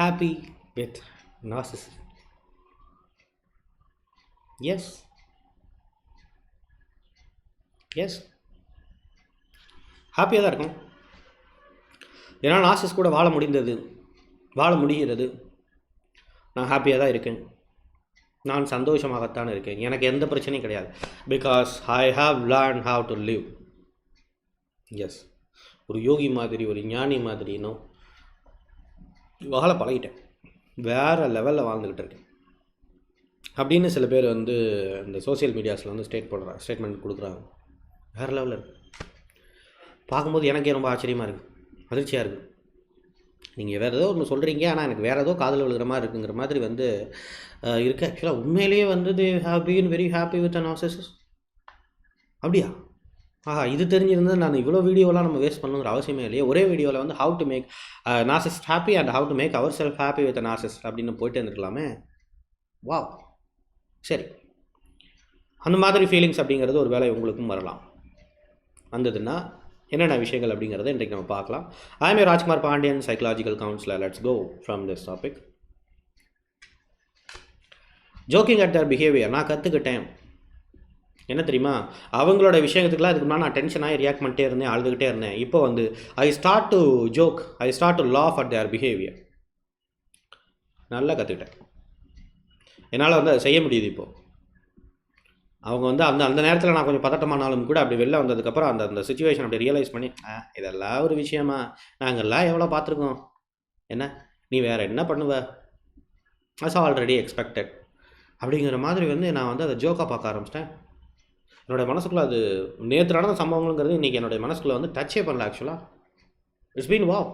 Happy with நாசிஸ் yes yes ஹாப்பியாக தான் இருக்கும் ஏன்னா நாசிஸ் கூட வாழ முடிந்தது. வாழ முடிகிறது. நான் ஹாப்பியாக தான் இருக்கேன். நான் சந்தோஷமாகத்தான் இருக்கேன். எனக்கு எந்த பிரச்சனையும் கிடையாது. Because I have learn have to live as ஒரு யோகி மாதிரி ஒரு ஞானி மாதிரினோ வாழ பழகிட்டேன். வேறு லெவலில் வாழ்ந்துக்கிட்டு இருக்கேன். அப்படின்னு சில பேர் வந்து இந்த சோஷியல் மீடியாஸில் வந்து ஸ்டேட் போடுறாங்க ஸ்டேட்மெண்ட் கொடுக்குறாங்க. வேறு லெவலில் இருக்குது பார்க்கும்போது எனக்கே ரொம்ப ஆச்சரியமாக இருக்குது அதிர்ச்சியாக இருக்குது நீங்கள் வேறு ஏதோ ஒன்று சொல்கிறீங்க ஆனால் எனக்கு வேறு ஏதோ காதல் விழுகிற மாதிரி இருக்குங்கிற மாதிரி வந்து இருக்குது ஆக்சுவலாக உண்மையிலேயே வந்து they have very happy with an ஆசஸஸ் அப்படியா? ஆஹா இது தெரிஞ்சிருந்தால் நான் இவ்வளோ வீடியோலாம் நம்ம வேஸ்ட் பண்ணணுங்கிற அவசியமே இல்லையே. ஒரே வீடியோவில் வந்து how to make narcissist happy and how to make our self happy with narcissist அப்படின்னு போயிட்டு இருந்துருக்கலாமே. வா சரி. அந்த மாதிரி ஃபீலிங்ஸ் அப்படிங்கிறது ஒரு வேலை உங்களுக்கும் வரலாம். வந்ததுன்னா என்னென்ன விஷயங்கள் அப்படிங்கிறத இன்றைக்கு நம்ம பார்க்கலாம். IMA Rajkumar Pandian psychological counsellor let's go from this topic joking at their behaviour நான் கற்றுக்கிட்டேன் என்ன தெரியுமா? அவங்களோட விஷயத்துக்குலாம் இதுக்கு முன்னாடி நான் டென்ஷன் ஆகி ரியாக்ட் பண்ணிட்டே இருந்தேன் அழுதுகிட்டே இருந்தேன். இப்போ வந்து I start to joke I start to laugh at their behaviour நல்லா கற்றுக்கிட்டேன் என்னால் வந்து அதை செய்ய முடியுது இப்போது அவங்க வந்து அந்த அந்த நேரத்தில் நான் கொஞ்சம் பதட்டமானாலும் கூட அப்படி வெளில வந்ததுக்கப்புறம் அந்த அந்த சுச்சுவேஷன் அப்படி ரியலைஸ் பண்ணி ஆ இதெல்லாம் ஒரு விஷயமா? நாங்கள்லாம் எவ்வளோ பார்த்துருக்கோம்? என்ன? நீ வேறு என்ன பண்ணுவ? அஸ் ஆல்ரெடி எக்ஸ்பெக்டட் அப்படிங்கிற மாதிரி வந்து நான் வந்து அதை ஜோக்காக பார்க்க ஆரம்பிச்சிட்டேன். என்னோடய மனசுக்குள்ளே அது நேற்று நடந்த சம்பவங்கள்ங்கிறது இன்றைக்கி என்னுடைய மனசுக்குள்ளே வந்து டச்சே பண்ணல ஆக்சுவலாக இட்ஸ் பீன் வாவ்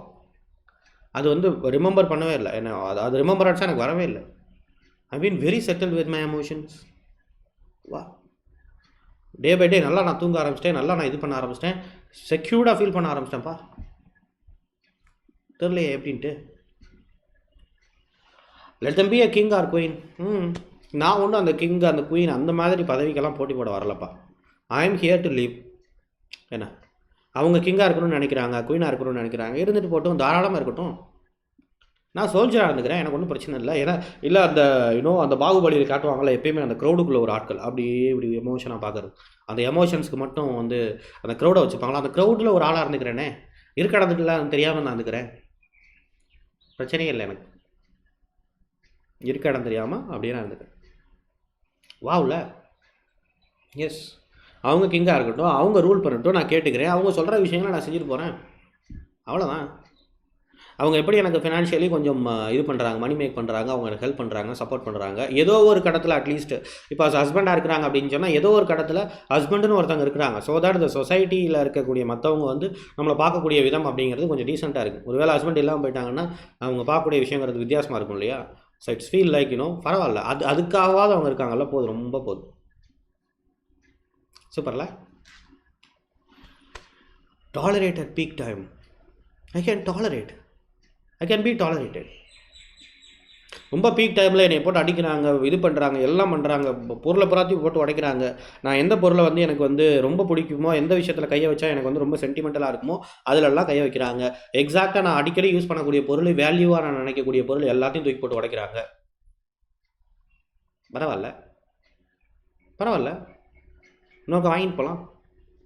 அது வந்து ரிமெம்பர் பண்ணவே இல்லை. என்ன அது அது ரிமெம்பர் ஆச்சா எனக்கு வரவே இல்லை. I been very settle with my emotions வா டே பை டே நல்லா நான் தூங்க ஆரம்பிச்சிட்டேன் நல்லா நான் இது பண்ண ஆரம்பிச்சிட்டேன். செக்யூர்டாக ஃபீல் பண்ண ஆரம்பிச்சிட்டேன்ப்பா தெரிலையே எப்படின்ட்டு. லெட் தம்பி அ கிங் ஆர் குயின் ம் நான் ஒன்றும் அந்த கிங் அந்த குயின் அந்த மாதிரி பதவிக்கெல்லாம் போட்டி போட வரலப்பா. I am here to leave என்ன? அவங்க கிங்காக இருக்கணும்னு நினைக்கிறாங்க குயினாக இருக்கணும்னு நினைக்கிறாங்க. இருந்துட்டு போட்டும் தாராளமாக இருக்கட்டும். நான் சோல்ஜராக இருந்துக்கிறேன் எனக்கு ஒன்றும் பிரச்சனை இல்லை. ஏன்னா இல்லை அந்த இன்னும் அந்த பாகுபலியில் காட்டுவாங்கல்ல எப்பயுமே அந்த க்ரௌடுக்குள்ளே ஒரு ஆட்கள். அப்படியே இப்படி எமோஷனாக பார்க்குறது அந்த எமோஷன்ஸ்க்கு மட்டும் வந்து அந்த க்ரௌடை வச்சுப்பாங்களா? அந்த க்ரௌடில் ஒரு ஆளாக இருந்துக்கிறேனே. இருக்க இடத்துக்குலாம் தெரியாமல் நான் இருந்துக்கிறேன். பிரச்சனையே இல்லை எனக்கு. இருக்க இடம் தெரியாமல் அப்படியே நான் இருந்துக்கிறேன். வாவ்ல எஸ் அவங்க கிங்காக இருக்கட்டும் அவங்க ரூல் பண்ணட்டும் நான் கேட்டுக்கிறேன். அவங்க சொல்கிற விஷயங்களை நான் செஞ்சுட்டு போகிறேன் அவ்வளோதான் அவங்க எப்படி எனக்கு ஃபினான்ஷியலி கொஞ்சம் இது பண்ணுறாங்க மணி மேக் பண்ணுறாங்க அவங்க எனக்கு ஹெல்ப் பண்ணுறாங்க சப்போர்ட் பண்ணுறாங்க ஏதோ ஒரு கடத்தில் அட்லீஸ்ட் இப்போ ஹஸ்பண்டாக இருக்கிறாங்க அப்படின்னு சொன்னால் ஏதோ ஒரு கடத்தில் ஹஸ்பண்டுன்னு ஒருத்தவங்க இருக்கிறாங்க. ஸோ தட் இந்த சொசைட்டியில் இருக்கக்கூடிய மற்றவங்க வந்து நம்மளை பார்க்கக்கூடிய விதம் அப்படிங்கிறது கொஞ்சம் டீசெண்டாக இருக்குது ஒருவேளை ஹஸ்பண்ட் இல்லாமல் போயிட்டாங்கன்னா அவங்க பார்க்கக்கூடிய விஷயங்கிறது வித்தியாசமாக இருக்கும் இல்லையா? So it's feel like you know பரவாயில்ல. அது அதுக்காகவாது அவங்க இருக்காங்கல்ல போதும் ரொம்ப போதும் சூப்பர்ல tolerate at peak time I can tolerate I can be tolerated ரொம்ப பீக் டைமில் என்னை போட்டு அடிக்கிறாங்க இது பண்ணுறாங்க எல்லாம் பண்ணுறாங்க பொருளை புறாத்தையும் போட்டு உடைக்கிறாங்க. நான் எந்த பொருளை வந்து எனக்கு வந்து ரொம்ப பிடிக்குமோ எந்த விஷயத்தில் கையை வச்சா எனக்கு வந்து ரொம்ப சென்டிமெண்டலாக இருக்குமோ அதிலெல்லாம் கையை வைக்கிறாங்க. எக்ஸாக்டாக நான் அடிக்கடி யூஸ் பண்ணக்கூடிய பொருள் வேல்யூவாக நான் நினைக்கக்கூடிய பொருள் எல்லாத்தையும் தூக்கி போட்டு உடைக்கிறாங்க. பரவாயில்ல. பரவாயில்ல. இன்னொரு வாங்கிட்டு போகலாம்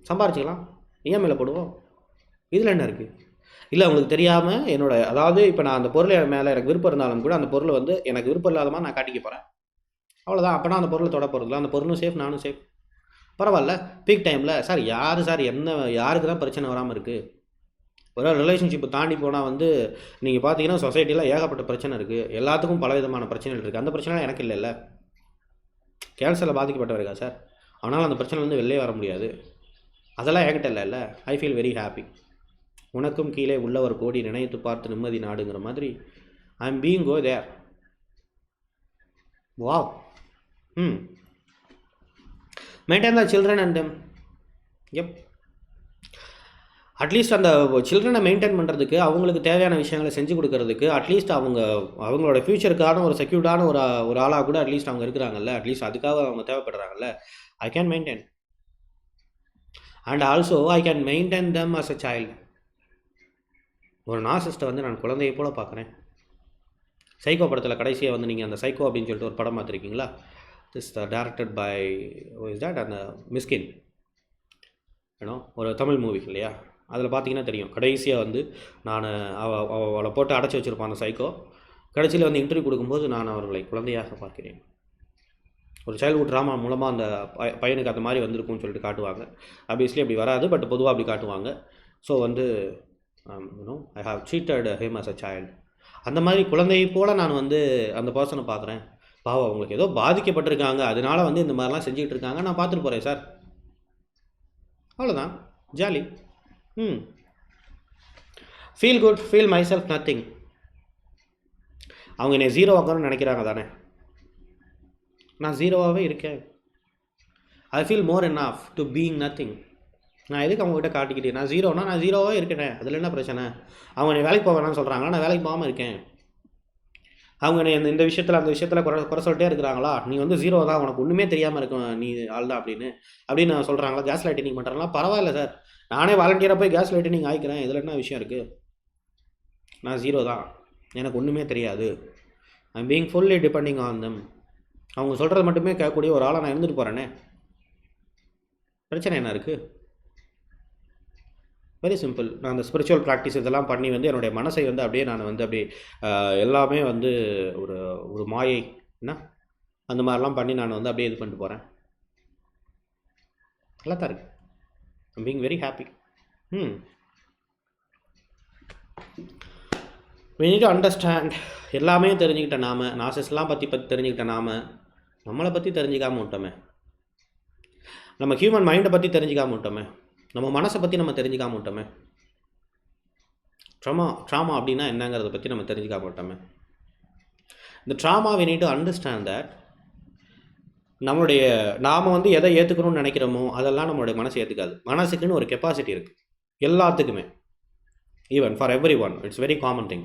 சம்பாரிச்சிக்கலாம். இஎம்ஐயில் போடுவோம் இதில் என்ன இருக்குது இல்லை உங்களுக்கு தெரியாமல் என்னோட அதாவது இப்போ நான் அந்த பொருள் மேலே எனக்கு விருப்பம் இருந்தாலும் கூட அந்த பொருளை வந்து எனக்கு விருப்பம் இல்லாதமா நான் காட்டிக்க போகிறேன் அவ்வளோதான் அப்போனா அந்த பொருளை தொட போகிறதுல அந்த பொருளும் சேஃப் நானும் சேஃப் பரவாயில்ல. பீக் டைமில் சார் யார் சார் என்ன யாருக்கு தான் பிரச்சனை வராமல் இருக்குது ஒரு ரிலேஷன்ஷிப்பை தாண்டி போனால் வந்து நீங்கள் பார்த்தீங்கன்னா சொசைட்டியில் ஏகப்பட்ட பிரச்சனை இருக்குது எல்லாத்துக்கும் பல விதமான பிரச்சனைகள் இருக்குது அந்த பிரச்சனை எனக்கு இல்லைல்ல. கேன்சரில் பாதிக்கப்பட்டவருக்கா சார்? ஆனால் அந்த பிரச்சனை வந்து வெளிலே வர முடியாது. அதெல்லாம் என்கிட்ட இல்லை ஐ ஃபீல் வெரி ஹாப்பி உனக்கும் கீழே உள்ளவர் கோடி நினைத்து பார்த்து நிம்மதி நாடுங்கிற மாதிரி. I am being go there wow hmm maintain the children and them if at least அந்த சில்ட்ரனை மெயின்டைன் பண்ணுறதுக்கு அவங்களுக்கு தேவையான விஷயங்களை செஞ்சு கொடுக்கறதுக்கு அட்லீஸ்ட் அவங்க அவங்களோட ஃப்யூச்சருக்கான ஒரு செக்யூர்டான ஒரு ஒரு ஆளாக கூட அட்லீஸ்ட் அவங்க இருக்கிறாங்கல்ல. அட்லீஸ்ட் அதுக்காக அவங்க தேவைப்படுறாங்கல்ல. I can maintain and also I can maintain them as a child ஒரு நாசிஸ்ட்டை வந்து நான் குழந்தையை போல பார்க்குறேன். சைக்கோ படத்தில் கடைசியாக வந்து நீங்கள் அந்த சைக்கோ அப்படின்னு சொல்லிட்டு ஒரு படம் பார்த்துருக்கீங்களா? This directed by is that அந்த மிஸ்கின். ஏன்னோ ஒரு தமிழ் மூவி இல்லையா? அதில் பார்த்தீங்கன்னா தெரியும். கடைசியாக வந்து நான் அவ அவளை போட்டு அடைச்சி வச்சுருப்பான் அந்த சைக்கோ கடைசியில் வந்து இன்டர்வியூ கொடுக்கும்போது நான் அவர்களை குழந்தையாக பார்க்கிறேன். ஒரு சைல்ட்ஹுட் ட்ராமா மூலமாக அந்த பையனுக்கு அந்த மாதிரி வந்திருக்கும்னு சொல்லிட்டு காட்டுவாங்க. ஆப்வியஸ்லி அப்படி வராது பட் பொதுவாக அப்படி காட்டுவாங்க. ஸோ வந்து you know I have treated him as a child அந்த மாதிரி குழந்தையை போல் நான் வந்து அந்த பர்சனை பார்க்குறேன் பாவம் அவங்களுக்கு ஏதோ பாதிக்கப்பட்டிருக்காங்க. அதனால வந்து இந்த மாதிரிலாம் செஞ்சுக்கிட்டு இருக்காங்க. நான் பார்த்துட்டு போகிறேன் சார் அவ்வளோதான் jolly hmm feel good feel my self nothing அவங்க என்னை ஜீரோ ஆக்கணும்னு நினைக்கிறாங்க தானே. நான் ஜீரோவாகவே இருக்கேன். I feel more and of to being nothing நான் எதுக்கு அவங்ககிட்ட காட்டிக்கிட்டேன்? நான் ஜீரோனா நான் ஜீரோவாக இருக்கிறேன் அதில் என்ன பிரச்சனை? அவங்க என்னை வேலைக்கு போக வேணாம்னு சொல்கிறாங்களா நான் வேலைக்கு போகாமல் இருக்கேன். அவங்க என்னை இந்த இந்த விஷயத்தில் அந்த விஷயத்தில் குறை குறை சொல்லிட்டே இருக்கிறாங்களா? நீ வந்து ஜீரோ தான். உனக்கு ஒன்றுமே தெரியாமல் இருக்கும். நீ ஆள் தான் அப்படின்னு அப்படின்னு சொல்கிறாங்களா கேஸ் லைட்டினிங் பண்ணுறாங்களா பரவாயில்ல சார் நானே வாலண்டியராக போய் கேஸ் லைட்டினிங் ஆகிக்கிறேன் இதில் என்ன விஷயம் இருக்குது நான் ஜீரோ தான். எனக்கு ஒன்றுமே தெரியாது. I being fully depending on them அவங்க சொல்கிறது மட்டுமே கேட்கக்கூடிய ஒரு ஆளை நான் இருந்துட்டு போகிறேனே பிரச்சனை என்ன இருக்குது வெரி சிம்பிள் நான் அந்த ஸ்பிரிச்சுவல் ப்ராக்டிஸ் இதெல்லாம் பண்ணி வந்து என்னுடைய மனசை வந்து அப்படியே நான் வந்து அப்படியே எல்லாமே வந்து ஒரு ஒரு மாயை என்ன? அந்த மாதிரிலாம் பண்ணி நான் வந்து அப்படியே இது பண்ணிட்டு போகிறேன் நல்லா தான் இருக்கு. I'm being very happy hmm we understand எல்லாமே தெரிஞ்சுக்கிட்ட நாம நாசஸ்லாம் பற்றி பற்றி தெரிஞ்சுக்கிட்ட நாம நம்மளை பற்றி தெரிஞ்சுக்காம விட்டோமே. நம்ம ஹியூமன் மைண்டை பற்றி தெரிஞ்சுக்காம விட்டோமே. நம்ம மனசை பற்றி நம்ம தெரிஞ்சுக்காம விட்டோமே. ட்ராமா ட்ராமா அப்படின்னா என்னங்கிறத பற்றி நம்ம தெரிஞ்சுக்காம விட்டோமே. இந்த drama we need to understand that நம்மளுடைய நாம் வந்து எதை ஏற்றுக்கணும்னு நினைக்கிறோமோ அதெல்லாம் நம்மளுடைய மனசு ஏற்றுக்காது மனசுக்குன்னு ஒரு கெப்பாசிட்டி இருக்குது எல்லாத்துக்குமே. Even for every one it's very common thing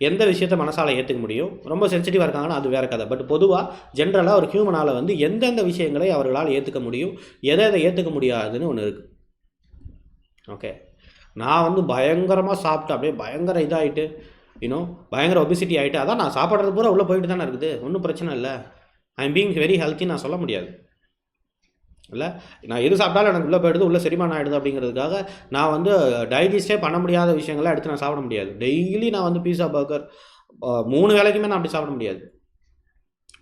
எந்த விஷயத்தை மனசால் ஏற்றுக்க முடியும்? ரொம்ப சென்சிட்டிவாக இருக்காங்கன்னா அது வேறு கதை. பட் பொதுவாக ஜென்ரலாக ஒரு ஹியூமனால் வந்து எந்தெந்த விஷயங்களை அவர்களால் ஏற்றுக்க முடியும்? எதை எதை ஏற்றுக்க முடியாதுன்னு ஒன்று இருக்குது ஓகே நான் வந்து பயங்கரமாக சாப்பிட்டு அப்படியே பயங்கர இதாகிட்டு இன்னும் பயங்கர ஒபிசிட்டி ஆகிட்டு அதான் நான் சாப்பிட்றது பூரா உள்ளே போயிட்டு தானே இருக்குது. ஒன்றும் பிரச்சனை இல்லை. I am being very healthy நான் சொல்ல முடியாது. இல்லை? நான் எது சாப்பிட்டாலும் எனக்கு உள்ளே போயிடுது உள்ளே செரிமானம் ஆகிடுது அப்படிங்கிறதுக்காக நான் வந்து டைஜஸ்டே பண்ண முடியாத விஷயங்களை எடுத்து நான் சாப்பிட முடியாது. டெய்லி நான் வந்து பீஸா பர்கர் மூணு வேலைக்குமே நான் அப்படி சாப்பிட முடியாது.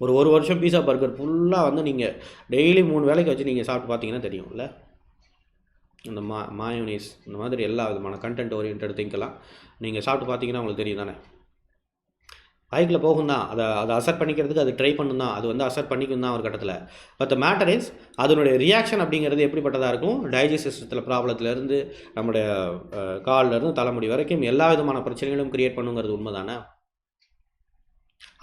ஒரு ஒரு வருஷம் பீஸா பர்கர் ஃபுல்லாக வந்து நீங்கள் டெய்லி மூணு வேளைக்கு வச்சு நீங்கள் சாப்பிட்டு பார்த்தீங்கன்னா தெரியும்ல இந்த மா மாயோனிஸ் இந்த மாதிரி எல்லா விதமான கண்டென்ட் ஓரியன்ட் திங்கெல்லாம் நீங்கள் சாப்பிட்டு பார்த்தீங்கன்னா உங்களுக்கு தெரியும் தானே? பைக்கில் போகும் தான். அதை அதை அசர் பண்ணிக்கிறதுக்கு அது ட்ரை பண்ணும் தான். அது வந்து அசர் பண்ணிக்கும் தான் ஒரு கட்டத்தில். பட் த மேட்டர் இஸ் அதனுடைய ரியாக்ஷன் அப்படிங்கிறது எப்படிப்பட்டதாக இருக்கும்? டைஜஸ்ட் சிஸ்டத்தில் ப்ராப்ளத்துலேருந்து நம்முடைய அஹ், தலைமுடி வரைக்கும் எல்லா விதமான பிரச்சனைகளும் க்ரியேட் பண்ணுங்கிறது உண்மை தானே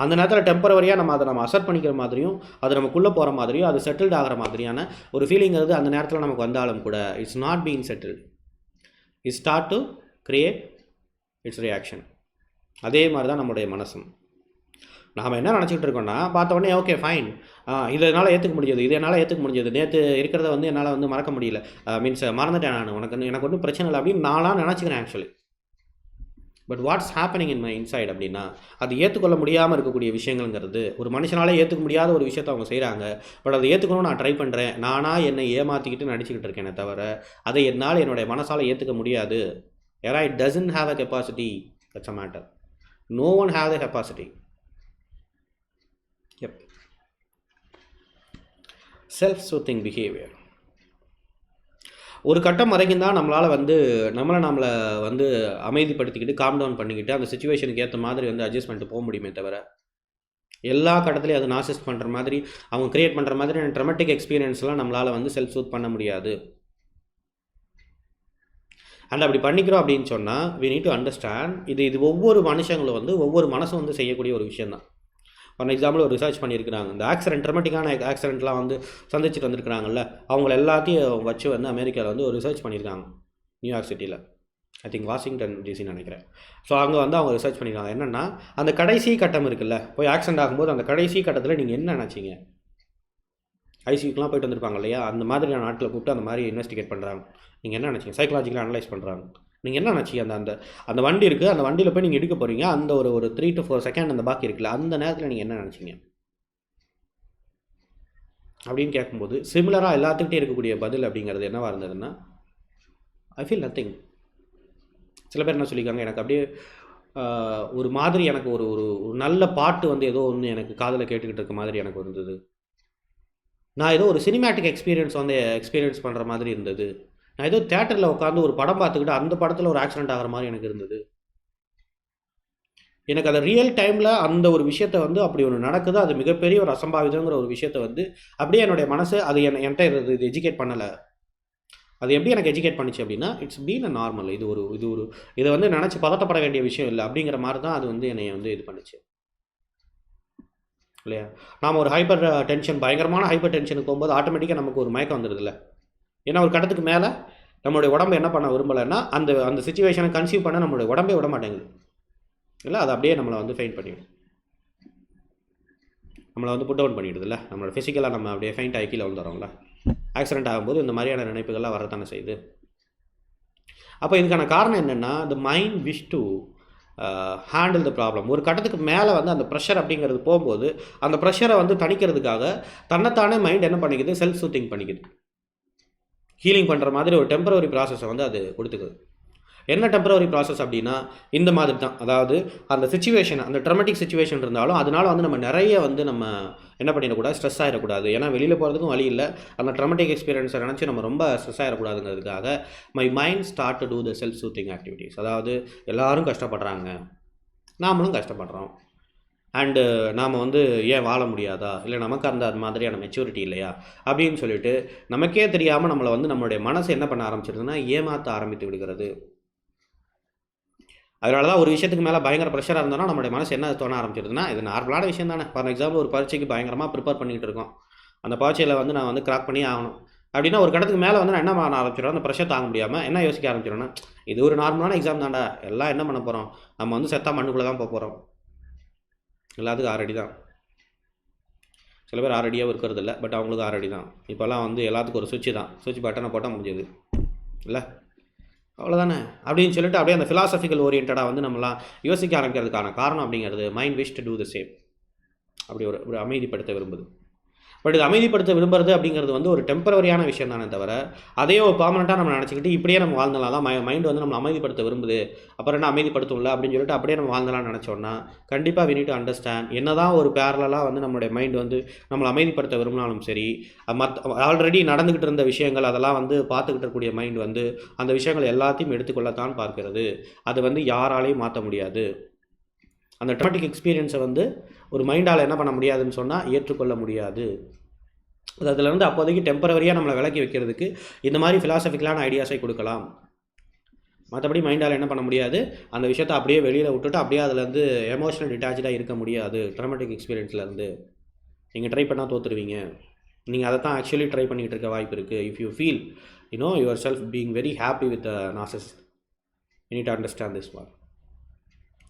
அந்த நேரத்தில் டெம்பரவரியாக நம்ம அதை நம்ம அசர்ட் பண்ணிக்கிற மாதிரியும் அது நமக்குள்ளே போகிற மாதிரியும் அது செட்டில்ட் ஆகிற மாதிரியான ஒரு ஃபீலிங்கிறது அந்த நேரத்தில் நமக்கு வந்தாலும் கூட it's not being settled it start to create it's reaction அதே மாதிரி தான் நம்முடைய மனசும். நாம் என்ன நினச்சிக்கிட்டு இருக்கோம்னா பார்த்த உடனே ஓகே ஃபைன் இதை என்னால் ஏற்றுக்க முடிஞ்சது இது என்னால் ஏற்றுக்க முடிஞ்சது. நேற்று இருக்கிறத வந்து என்னால் வந்து மறக்க முடியல. மீன்ஸ் மறந்துட்டேன் நான். உனக்கு எனக்கு ஒன்றும் பிரச்சனை இல்லை அப்படின்னு நானாக நினச்சிக்கிறேன் actually but what's happening in my inside அப்படின்னா அது ஏற்றுக்கொள்ள முடியாமல் இருக்கக்கூடிய விஷயங்கள்ங்கிறது ஒரு மனுஷனாலே ஏற்றுக்க முடியாத ஒரு விஷயத்தை அவங்க செய்கிறாங்க பட் அதை ஏற்றுக்கணும் நான் ட்ரை பண்ணுறேன் நானாக என்னை ஏமாற்றிக்கிட்டு நடிச்சுக்கிட்டு இருக்கேனே தவிர அதை என்னால் என்னுடைய மனசால் ஏற்றுக்க முடியாது. ஏன்னா it doesn't have a capacity that's a matter no one have the capacity of self soothing behaviour ஒரு கட்டம் வரைக்கும் தான் நம்மளால் வந்து நம்மளை நம்மளை வந்து அமைதிப்படுத்திக்கிட்டு காம் டவுன் பண்ணிக்கிட்டு அந்த சுச்சுவேஷனுக்கு ஏற்ற மாதிரி வந்து அட்ஜஸ்ட் பண்ணிட்டு போக முடியுமே தவிர எல்லா கட்டத்துலையும் அது நாசஸ் பண்ணுற மாதிரி அவங்க கிரியேட் பண்ணுற மாதிரி ட்ரமெட்டிக் எக்ஸ்பீரியன்ஸ்லாம் நம்மளால் வந்து செல்ஃப் சூத் பண்ண முடியாது. அண்ட் அப்படி பண்ணிக்கிறோம் அப்படின்னு சொன்னால் வி நீட் டு அண்டர்ஸ்டாண்ட் இது இது ஒவ்வொரு மனுஷங்களும் வந்து ஒவ்வொரு மனசும் வந்து செய்யக்கூடிய ஒரு விஷயம் தான் ஃபார் எக்ஸாம்பிள் ஒரு ரிசர்ச் பண்ணியிருக்கிறாங்க. இந்த ஆக்சிடென்ட் ட்ரமெட்டிக்கான ஆக்சிடென்ட்லாம் வந்து சந்திச்சுட்டு வந்திருக்கிறாங்கல்ல அவங்கள எல்லாத்தையும் வச்சு வந்து அமெரிக்காவில் வந்து ஒரு ரிசர்ச் பண்ணியிருக்காங்க. நியூயார்க் சிட்டியில் ஐ திங்க் வாஷிங்டன் டிசின்னு நினைக்கிறேன். ஸோ அங்கே வந்து அவங்க ரிசர்ச் பண்ணியிருக்காங்க. என்னென்னா அந்த கடைசி கட்டம் இருக்குல்ல போய் ஆக்சிடென்ட் ஆகும்போது அந்த கடைசி கட்டத்தில் நீங்கள் என்ன நினச்சிங்க? ஐசியூக்கெலாம் போயிட்டு வந்திருப்பாங்க இல்லையா? அந்த மாதிரியான நாட்டில் கூப்பிட்டு அந்த மாதிரி இன்வெஸ்டிகேட் பண்ணுறாங்க நீங்கள் என்ன நினச்சிங்க? சைக்கலாஜிக்கலாக அனலைஸ் பண்ணுறாங்க நீங்கள் என்ன நினச்சி அந்த அந்த அந்த வண்டி இருக்குது அந்த வண்டியில் போய் நீங்கள் எடுக்க போகிறீங்க அந்த ஒரு ஒரு த்ரீ டு ஃபோர் செகண்ட் அந்த பாக்கி இருக்குல்ல அந்த நேரத்தில் நீங்கள் என்ன நினச்சிங்க? அப்படின்னு கேட்கும்போது சிமிலராக எல்லாத்துக்கிட்டே இருக்கக்கூடிய பதில் அப்படிங்கிறது என்னவாக இருந்ததுன்னா ஐ ஃபீல் நத்திங் சில பேர் என்ன சொல்லியிருக்காங்க எனக்கு அப்படியே ஒரு மாதிரி எனக்கு ஒரு ஒரு ஒரு நல்ல பாட்டு வந்து ஏதோ ஒன்று எனக்கு காதில் கேட்டுக்கிட்டு இருக்க மாதிரி எனக்கு இருந்தது. நான் ஏதோ ஒரு சினிமேட்டிக் எக்ஸ்பீரியன்ஸ் வந்து எக்ஸ்பீரியன்ஸ் பண்ணுற மாதிரி இருந்தது. நான் ஏதோ தேட்டரில் உட்காந்து ஒரு படம் பார்த்துக்கிட்டு அந்த படத்தில் ஒரு ஆக்சிடென்ட் ஆகிற மாதிரி எனக்கு இருந்தது. எனக்கு அந்த ரியல் டைமில் அந்த ஒரு விஷயத்த வந்து அப்படி ஒன்று நடக்குது. அது மிகப்பெரிய ஒரு அசம்பாவிதங்கிற ஒரு விஷயத்த வந்து அப்படியே என்னுடைய மனசு அது என் என்கிட்ட இது இது எஜுகேட் பண்ணலை. அது எப்படி எனக்கு எஜுகேட் பண்ணுச்சு அப்படின்னா இட்ஸ் பீன் அ நார்மல் இது ஒரு இது ஒரு இதை வந்து நினச்சி பதட்டப்பட வேண்டிய விஷயம் இல்லை. அப்படிங்கிற மாதிரி தான் அது வந்து என்னை வந்து இது பண்ணுச்சு. இல்லையா? நாம் ஒரு ஹைப்பர் டென்ஷன் பயங்கரமான ஹைப்பர் டென்ஷனுக்கு போகும்போது ஆட்டோமேட்டிக்காக நமக்கு ஒரு மயக்கம் வந்துடுதுல்ல ஏன்னா ஒரு கட்டத்துக்கு மேலே நம்மளுடைய உடம்பு என்ன பண்ண விரும்பலைன்னா அந்த அந்த சுச்சுவேஷனை கன்சியூவ் பண்ண நம்மளுடைய உடம்பே விட மாட்டேங்குது. இல்லை அது அப்படியே நம்மளை வந்து ஃபைன் பண்ணிவிடும் நம்மளை வந்து புட் டவுன் பண்ணிவிடுதுல்ல நம்மளோட ஃபிசிக்கலாக நம்ம அப்படியே ஃபெயிண்ட் ஆகி கீழே வந்துடுறோம்ல ஆக்சிடென்ட் ஆகும்போது இந்த மாதிரியான நினைப்புகள்லாம் வரத்தானே செய்யுது. அப்போ இதுக்கான காரணம் என்னென்னா இந்த mind wish to handle the problem ஒரு கட்டத்துக்கு மேலே வந்து அந்த ப்ரெஷர் அப்படிங்கிறது போகும்போது அந்த ப்ரெஷரை வந்து தணிக்கிறதுக்காக தன்னைத்தானே மைண்ட் என்ன பண்ணிக்குது? செல்ஃப் சூத்திங் பண்ணிக்குது. ஹீலிங் பண்ணுற மாதிரி ஒரு டெம்பரவரி ப்ராசஸை வந்து அது கொடுத்துக்குது. என்ன டெம்பரவரி ப்ராசஸ் அப்படின்னா இந்த மாதிரி தான். அதாவது அந்த சுச்சுவேஷன் அந்த ட்ரமெட்டிக் சுச்சுவேஷன் இருந்தாலும் அதனால வந்து நம்ம நிறைய வந்து நம்ம என்ன பண்ணிடக்கூடாது? ஸ்ட்ரெஸ் ஆகிடக்கூடாது ஏன்னா வெளியில் போகிறதுக்கும் வழி இல்லை. அந்த ட்ரமெட்டிக் எக்ஸ்பீரியன்ஸை நினச்சி நம்ம ரொம்ப stress ஆகிடக்கூடாதுங்கிறதுக்காக my mind start to do the self soothing activities அதாவது எல்லோரும் கஷ்டப்படுறாங்க. நாமளும் கஷ்டப்படுறோம். அண்டு uh, நாம் வந்து ஏன் வாழ முடியாதா? இல்லை நமக்கு அந்த அது மாதிரியான மெச்சூரிட்டி இல்லையா? அப்படின்னு சொல்லிட்டு நமக்கே தெரியாமல் நம்மளை வந்து நம்மளுடைய மனசு என்ன பண்ண ஆரம்பிச்சிருதுன்னா ஏமாற்ற ஆரம்பித்து விடுகிறது. அதனால தான் ஒரு விஷயத்துக்கு மேலே பயங்கர ப்ரெஷராக இருந்தோம்னா நம்மளுடைய மனசு என்ன தோண ஆரம்பிச்சிருதுன்னா இது நார்மலான விஷயம் தானே. ஃபார் எக்ஸாம்பிள் ஒரு பரீட்சைக்கு பயங்கரமாக ப்ரிப்பேர் பண்ணிகிட்டு இருக்கோம். அந்த பரீட்சையில் வந்து நான் வந்து கிராக் பண்ணி ஆகணும். அப்படின்னா ஒரு கடத்துக்கு மேலே வந்து நான் என்ன பண்ண ஆரம்பிச்சிடும் அந்த ப்ரெஷர் தாங்க முடியாமல் என்ன யோசிக்க ஆரம்பிச்சிடும்னா இது ஒரு நார்மலான எக்ஸாம் தாண்டா எல்லாம் என்ன பண்ண போகிறோம் நம்ம வந்து செத்தா மண்ணுக்குள்ளே தான் போக போகிறோம் எல்லாத்துக்கும் ஆறடி தான். சில பேர் ஆறடியாக இருக்கிறது இல்லை பட் அவங்களுக்கு ஆறடி தான். இப்போல்லாம் வந்து எல்லாத்துக்கும் ஒரு சுவிட்சு தான். சுவிட்ச் பட்டனை போட்டால் முடிஞ்சது. இல்லை? அவ்வளோதானே அப்படின்னு சொல்லிட்டு அப்படியே அந்த ஃபிலாசபிக்கல் ஓரியன்டாக வந்து நம்மளாம் யோசிக்க ஆரம்பிக்கிறதுக்கான காரணம் அப்படிங்கிறது mind wish to do the same அப்படி ஒரு ஒரு அமைதிப்படுத்த விரும்புது. பட் இது அமைதிப்படுத்த விரும்புறது அப்படிங்கிறது வந்து ஒரு டெம்பரவரியான விஷயம் தானே தவிர அதையும் ஒரு பர்மனெண்ட்டாக நம்ம நினச்சிக்கிட்டு இப்படியே நம்ம வாழ்ந்தலாம் தான் மைண்ட் வந்து நம்ம அமைதிப்படுத்த விரும்புது. அப்புறம் என்ன அமைதிப்படுத்தும்ல அப்படின்னு சொல்லிட்டு அப்படியே நம்ம வாழ்ந்தலாம்னு நினச்சோன்னா கண்டிப்பாக வி நீட் டு அண்டர்ஸ்டாண்ட் என்ன தான் ஒரு பேரலாக வந்து நம்மளுடைய மைண்ட் வந்து நம்மளை அமைதிப்படுத்த விரும்பினாலும் சரி மற்ற ஆல்ரெடி நடந்துக்கிட்டு இருந்த விஷயங்கள் அதெல்லாம் வந்து பார்த்துக்கிட்டு இருக்கக்கூடிய மைண்ட் வந்து அந்த விஷயங்கள் எல்லாத்தையும் எடுத்துக்கொள்ளத்தான் பார்க்கிறது. அது வந்து யாராலையும் மாற்ற முடியாது. அந்த ட்ராமெட்டிக் எக்ஸ்பீரியன்ஸை வந்து ஒரு மைண்டால் என்ன பண்ண முடியாதுன்னு சொன்னால் ஏற்றுக்கொள்ள முடியாது. அதில் அதுலேருந்து அப்போதைக்கு டெம்பரவரியாக நம்மளை விலக்கி வைக்கிறதுக்கு இந்த மாதிரி ஃபிலாசபிக்கலான ஐடியாஸை கொடுக்கலாம். மற்றபடி மைண்டால் என்ன பண்ண முடியாது? அந்த விஷயத்தை அப்படியே வெளியில் விட்டுட்டு அப்படியே அதுலேருந்து எமோஷனல் டிட்டாச்சாக இருக்க முடியாது ட்ராமெட்டிக் எக்ஸ்பீரியன்ஸ்லேருந்து நீங்கள் ட்ரை பண்ணால் தோற்றுருவீங்க நீங்கள் அதை தான் ஆக்சுவலி ட்ரை பண்ணிகிட்டு இருக்க வாய்ப்பு இருக்குது if you feel you know your self being very happy with நாசஸ் you need understand this one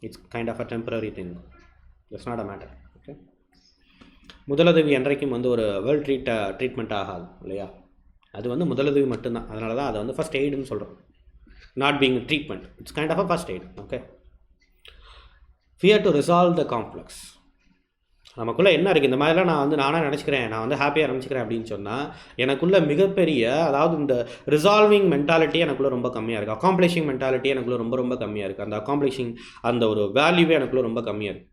it's kind of a temporary thing it's not a matter okay முதலுதவி என்றைக்கும் வந்து ஒரு வேர்ல்ட் ட்ரீட் ட்ரீட்மெண்ட் ஆகாது இல்லையா? அது வந்து முதலுதவி மட்டும்தான். அதனால தான் அதை வந்து ஃபஸ்ட் எய்டுன்னு சொல்கிறோம் not being treatment it's kind of a first aid okay fear to resolve the complex நமக்குள்ளே என்ன இருக்குது இந்த மாதிரிலாம் நான் வந்து நானாக நினச்சிக்கிறேன். நான் வந்து ஹாப்பியாக நினச்சிக்கிறேன் அப்படின்னு சொன்னால் எனக்குள்ளே மிகப்பெரிய அதாவது இந்த ரிசால்விங் மென்டாலிட்டி எனக்குள்ளே ரொம்ப கம்மியாக இருக்குது அக்காம்ப்ளிஷிங் மென்டாலிட்டி எனக்குள்ளே ரொம்ப ரொம்ப கம்மியாக இருக்குது அந்த அக்காம்ப்ளிஷிங் அந்த ஒரு வேல்யூவே எனக்குள்ளே ரொம்ப கம்மியாக இருக்குது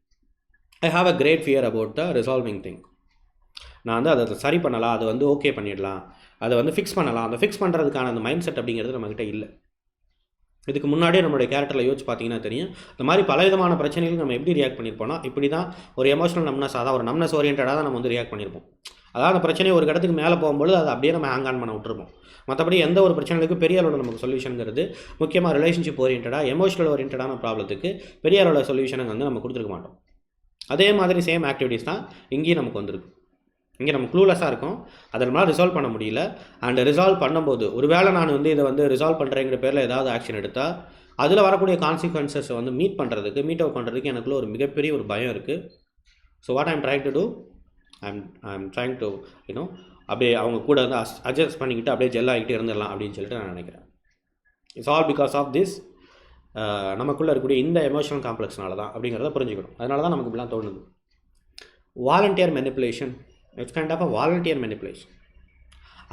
I have a great fear about the resolving thing நான் வந்து அதை சரி பண்ணலாம். அதை வந்து ஓகே பண்ணிடலாம். அதை வந்து ஃபிக்ஸ் பண்ணலாம். அந்த ஃபிக்ஸ் பண்ணுறதுக்கான அந்த மைண்ட் செட் அப்படிங்கிறது நம்மக்கிட்ட இல்லை. இதுக்கு முன்னாடியே நம்மளுடைய கேரக்டரில் யோசிச்சு பார்த்தீங்கன்னா தெரியும். இந்த மாதிரி பலவிதமான பிரச்சனைகளுக்கு நம்ம எப்படி ரியாக்ட் பண்ணியிருப்போம்னா இப்படி தான் ஒரு எமோஷனல் நம்னஸ் அதான் ஒரு நம்னஸ் ஓரியன்டாக தான் நம்ம வந்து ரியாக்ட் பண்ணியிருப்போம். அதாவது அந்த பிரச்சனை ஒரு இடத்துக்கு மேலே போகும்போது அதை அப்படியே நம்ம ஹேங் ஆன் பண்ண விட்டுருப்போம். மற்றபடி எந்த ஒரு பிரச்சனைகளுக்கும் பெரிய அளவில் நமக்கு சொல்யூஷனுங்கிறது முக்கியமாக ரிலேஷன்ஷிப் ஓரியன்டாக எமோஷனல் ஓரியன்டான ப்ராப்ளத்துக்கு பெரிய அளவில் சொல்யூஷனை வந்து நம்ம கொடுத்துருக்க மாட்டோம். அதே மாதிரி சேம் ஆக்டிவிட்டீஸ் தான் இங்கேயும் நமக்கு வந்திருக்கு. இங்கே நம்ம க்ளூலெஸ்ஸாக இருக்கும். அதை நம்மளால் ரிசால்வ் பண்ண முடியல. அண்ட் ரிசால்வ் பண்ணும்போது ஒருவேளை நான் வந்து இதை வந்து ரிசால்வ் பண்ணுறேங்கிற பேரில் ஏதாவது ஆக்ஷன் எடுத்தால் அதில் வரக்கூடிய கான்சிக்வன்சஸை வந்து மீட் பண்ணுறதுக்கு மீட் அவுட் பண்ணுறதுக்கு எனக்குள்ள ஒரு மிகப்பெரிய ஒரு பயம் இருக்குது so what I'm trying to do I'm I'm trying to you know அப்படியே அவங்க கூட வந்து அட்ஜஸ்ட் பண்ணிக்கிட்டு அப்படியே ஜெல் ஆகிட்டு இருந்துடலாம் அப்படின்னு சொல்லிட்டு நான் நினைக்கிறேன். It's all because of this நமக்குள்ளே இருக்கக்கூடிய இந்த எமோஷனல் காம்ப்ளெக்ஸ்னால தான் அப்படிங்கிறத புரிஞ்சுக்கணும். அதனால தான் நமக்கு இப்படிலாம் தோணுது. Volunteer manipulation it's kind of a volunteer manipulation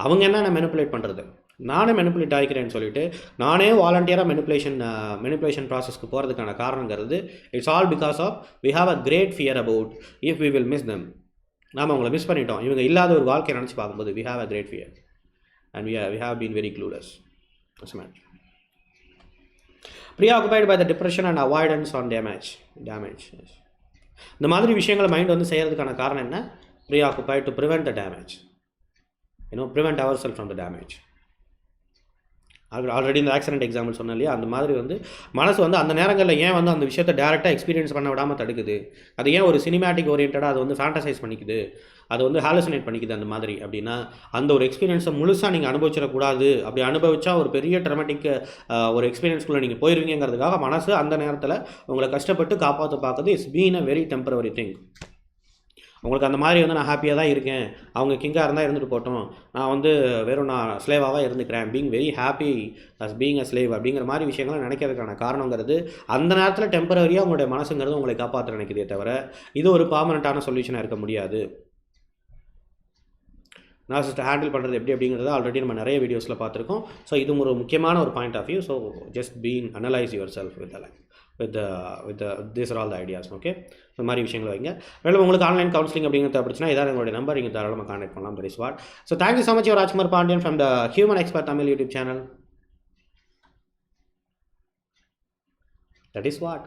அவங்க என்ன மெனிப்புலேட் பண்ணுறது நானே மெனிப்புலேட் ஆகிக்கிறேன்னு சொல்லிட்டு நானே வாலண்டியராக மெனிப்புலேஷன் மெனிப்புலேஷன் ப்ராசஸ்க்கு போகிறதுக்கான காரணங்கிறது it's all because of we have a great fear about if we will miss them நாம் அவங்கள மிஸ் பண்ணிட்டோம். இவங்க இல்லாத ஒரு வாழ்க்கையை நினச்சி பார்க்கும்போது we have a great fear and we we have been very clueless match free by by the depression and avoidance damage. Damage damage இந்த மாதிரி விஷயங்களை மைண்ட் வந்து செய்கிறதுக்கான காரணம் என்ன? Preoccupied to prevent the damage. You know prevent ourselves from the damage. Already இந்த accident example சொன்னேன் இல்லையா? அந்த மாதிரி வந்து மனசு வந்து அந்த நேரங்களில் ஏன் வந்து அந்த விஷயத்தை டேரெக்டாக எக்ஸ்பீரியன்ஸ் பண்ண விடாமல் தடுக்குது? அது ஏன் ஒரு சினிமேட்டிக் ஓரியன்டாக அது வந்து ஃபேண்டசைஸ் பண்ணிக்குது? அது வந்து ஹாலுசினேட் பண்ணிக்குது அந்த மாதிரி அப்படின்னா அந்த ஒரு எக்ஸ்பீரியன்ஸை முழுசாக நீங்கள் அனுபவிச்சிடக்கூடாது அப்படி அனுபவிச்சா ஒரு பெரிய ட்ரமேட்டிக் ஒரு எக்ஸ்பீரியன்ஸ்குள்ளே நீங்கள் போயிருவீங்கிறதுக்காக மனசு அந்த நேரத்தில் உங்களை கஷ்டப்பட்டு காப்பாற்ற பார்க்குறது it's been a very temporary thing உங்களுக்கு அந்த மாதிரி வந்து நான் ஹாப்பியாக தான் இருக்கேன். அவங்க கிங்காக இருந்தால் இருந்துட்டு போட்டோம் நான் வந்து வெறும் நான் ஸ்லேவாக தான் இருந்துக்கிறேன். Being very happy as being a slave அப்படிங்கிற மாதிரி விஷயங்களை நினைக்கிறதுக்கான காரணங்கிறது அந்த நேரத்தில் டெம்பரரியாக உங்களுடைய மனசுங்கிறது உங்களை காப்பாற்ற நினைக்கிறதே தவிர இது ஒரு பர்மனெண்ட்டான சொல்யூஷனாக இருக்க முடியாது. நார்சிஸ்ட் ஹேண்டில் பண்ணுறது எப்படி அப்படிங்கிறத ஆல்ரெடி நம்ம நிறைய வீடியோஸில் பார்த்துருக்கோம். ஸோ இது ஒரு முக்கியமான ஒரு point of view so just been analyse your self with like with with this or all the ideas okay இந்த மாதிரி விஷயங்கள் வைங்க. மேலும் உங்களுக்கு ஆன்லைன் கவுன்சிலிங் அப்படிங்கிறது பிரச்சனை இதான் எங்களுடைய நம்பர் நீங்கள் தாராளமாக காண்டாக்ட் பண்ணலாம். That is what so thank you so much your Rajkumar Pandian from the human expert Tamil YouTube channel that is what